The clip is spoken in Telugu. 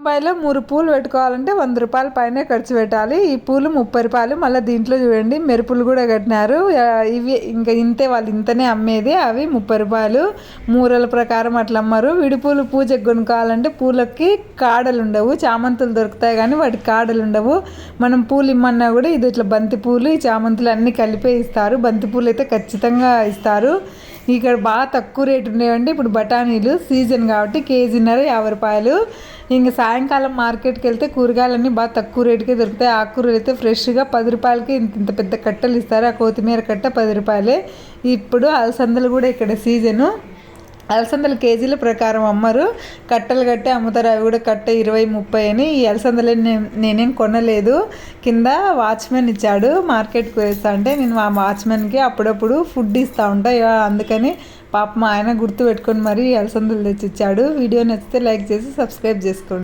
బొంబాయిలో మూడు పూలు పెట్టుకోవాలంటే వంద రూపాయల పైనే ఖర్చు పెట్టాలి. ఈ పూలు ముప్పై రూపాయలు మళ్ళీ దీంట్లో చూడండి మెరుపులు కూడా కట్టినారు. ఇవి ఇంకా ఇంతే వాళ్ళు ఇంతనే అమ్మేది. అవి ముప్పై రూపాయలు. మూరల ప్రకారం అట్లా అమ్మారు. విడి పూలు పూజకు కొనుక్కోవాలంటే పూలకి కాడలు ఉండవు. చామంతులు దొరుకుతాయి కానీ వాటికి కాడలు ఉండవు. మనం పూలు ఇమ్మన్నా కూడా ఇది ఇట్లా బంతి పూలు ఈ చామంతులు అన్నీ కలిపే ఇస్తారు. బంతి పూలు అయితే ఖచ్చితంగా ఇస్తారు. ఇక్కడ బాగా తక్కువ రేటు ఉండేవండి ఇప్పుడు బఠానీలు సీజన్ కాబట్టి కేజీన్నర యాభై రూపాయలు. ఇంక సాయంకాలం మార్కెట్కి వెళ్తే కూరగాయలన్నీ బాగా తక్కువ రేటుకే దొరుకుతాయి. ఆకుకూరలు అయితే ఫ్రెష్గా పది రూపాయలకి ఇంత ఇంత పెద్ద కట్టలు ఇస్తారు. ఆ కొత్తిమీర కట్ట పది రూపాయలే. ఇప్పుడు అలసందలు కూడా ఇక్కడ సీజను. అలసందలు కేజీల ప్రకారం అమ్మరు. కట్టలు కట్టే అమ్ముతారు. అవి కూడా కట్ట ఇరవై ముప్పై అని ఈ అలసందలు నేనేం కొనలేదు. కింద వాచ్మెన్ ఇచ్చాడు. మార్కెట్కి వేస్తా అంటే నేను ఆ వాచ్మెన్కి అప్పుడప్పుడు ఫుడ్ ఇస్తూ ఉంటా. అందుకని పాప మా ఆయన గుర్తు పెట్టుకొని మరీ అలసందలు తెచ్చి ఇచ్చాడు వీడియో నచ్చితే లైక్ చేసి సబ్స్క్రైబ్ చేసుకోండి.